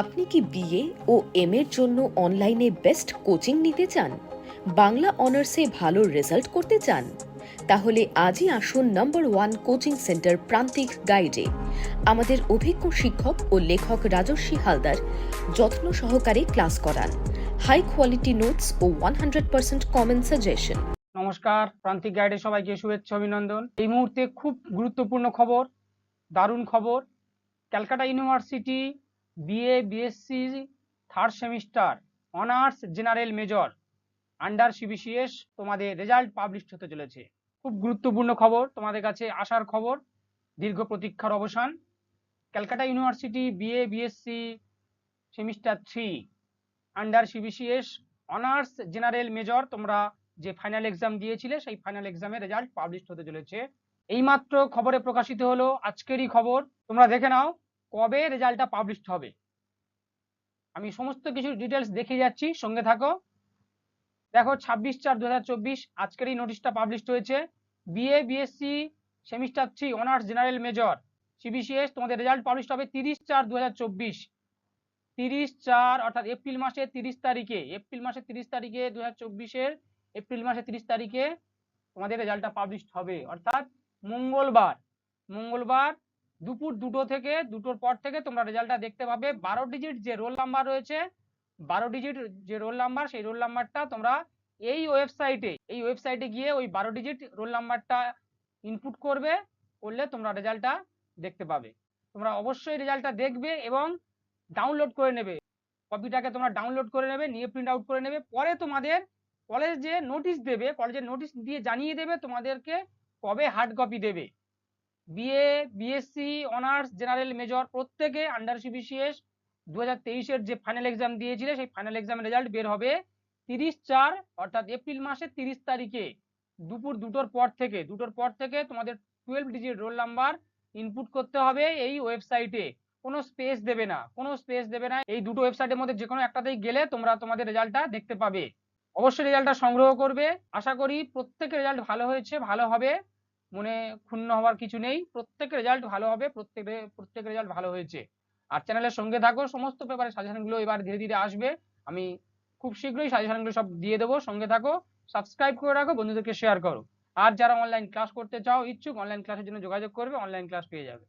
আপনি কি বিএ ও এম এর জন্য অনলাইনে বেস্ট কোচিং নিতে চান? বাংলা অনার্সে ভালো রেজাল্ট করতে চান? তাহলে আজই আসুন নম্বর ওয়ান কোচিং সেন্টার প্রান্তিক গাইডে। আমাদের অভিজ্ঞ শিক্ষক ও লেখক রাজস্বী হালদার যত্ন সহকারে ক্লাস করান। হাই কোয়ালিটি নোটস ও one hundred percent common suggestion. নমস্কার, প্রান্তিক গাইডে সবাইকে শুভেচ্ছা, অভিনন্দন। এই মুহূর্তে খুব গুরুত্বপূর্ণ খবর, দারুণ খবর। Calcutta university BA BSc third semester honours general major under CBCS তোমাদের রেজাল্ট পাবলিশ হতে চলেছে। খুব গুরুত্বপূর্ণ খবর, তোমাদের কাছে আসার খবর, দীর্ঘ প্রতীক্ষার অবসান। Calcutta University BA BSc semester three under CBCS honours general major তোমরা যে ফাইনাল এক্সাম দিয়েছিলে, সেই ফাইনাল এক্সামের রেজাল্ট পাবলিশ হতে চলেছে। এইমাত্র খবরে প্রকাশিত হলো আজকেরই খবর। তোমরা দেখে নাও কবে রেজাল্টটা পাবলিশ হবে? আমি সমস্ত কিছু ডিটেলস দেখে যাচ্ছি, সঙ্গে থাকো। দেখো, ছাব্বিশ চার দু আজকের এই নোটিশটা পাবলিশ হয়েছে। BA BSc semester three honours general major CBCS তোমাদের রেজাল্ট পাবলিশ হবে তিরিশ চার দু হাজার চব্বিশ। তিরিশ চার, অর্থাৎ এপ্রিল মাসের তিরিশ তারিখে, এপ্রিল মাসের তিরিশ তারিখে দু হাজার চব্বিশের এপ্রিল মাসের তিরিশ তারিখে তোমাদের রেজাল্টটা পাবলিশ হবে। অর্থাৎ মঙ্গলবার মঙ্গলবার দুপুর দুটো থেকে, দুটোর পর থেকে তোমরা রেজাল্টটা দেখতে পাবে। বারো ডিজিট যে রোল নাম্বার রয়েছে, বারো ডিজিট যে রোল নাম্বার সেই রোল নাম্বারটা তোমরা এই ওয়েবসাইটে এই ওয়েবসাইটে গিয়ে ওই বারো ডিজিট রোল নাম্বারটা ইনপুট করবে, করলে তোমরা রেজাল্টটা দেখতে পাবে। তোমরা অবশ্যই রেজাল্টটা দেখবে এবং ডাউনলোড করে নেবে। কপিটাকে তোমরা ডাউনলোড করে নেবে, নিয়ে প্রিন্ট আউট করে নেবে। পরে তোমাদের কলেজ যে নোটিশ দেবে কলেজের নোটিশ দিয়ে জানিয়ে দেবে তোমাদেরকে কবে হার্ড কপি দেবে। BA BSc honours general major প্রত্যেকে আন্ডার সিবিসিএস দু হাজার তেইশের যে ফাইনাল এক্সাম দিয়েছিলে, সেই ফাইনাল এক্সামের রেজাল্ট বের হবে তিরিশ চার, অর্থাৎ এপ্রিল মাসের তিরিশ তারিখে। দুপুর দুটোর পর থেকে, দুটোর পর থেকে তোমাদের twelve digit roll number input করতে হবে এই ওয়েবসাইটে কোনো স্পেস দেবে না, কোনো স্পেস দেবে না। এই দুটো ওয়েবসাইটের মধ্যে যে কোনো একটাতেই গেলে তোমরা তোমাদের রেজাল্টটা দেখতে পাবে। অবশ্যই রেজাল্টটা সংগ্রহ করবে। আশা করি প্রত্যেকের রেজাল্ট ভালো হয়েছে, ভালো হবে। মনে ক্ষুণ্ণ হওয়ার কিছু নেই। প্রত্যেক রেজাল্ট ভালো হবে, প্রত্যেক প্রত্যেক রেজাল্ট ভালো হয়েছে। আর চ্যানেলের সঙ্গে থাকো, সমস্ত পেপারের সাজেশনগুলো এবার ধীরে ধীরে আসবে। আমি খুব শীঘ্রই সাজেশনগুলো সব দিয়ে দেবো, সঙ্গে থাকো সাবস্ক্রাইব করে রাখো, বন্ধুদেরকে শেয়ার করো। আর যারা অনলাইন ক্লাস করতে চাও, ইচ্ছুক অনলাইন ক্লাসের জন্য যোগাযোগ করবে অনলাইন ক্লাস পেয়ে যাবে।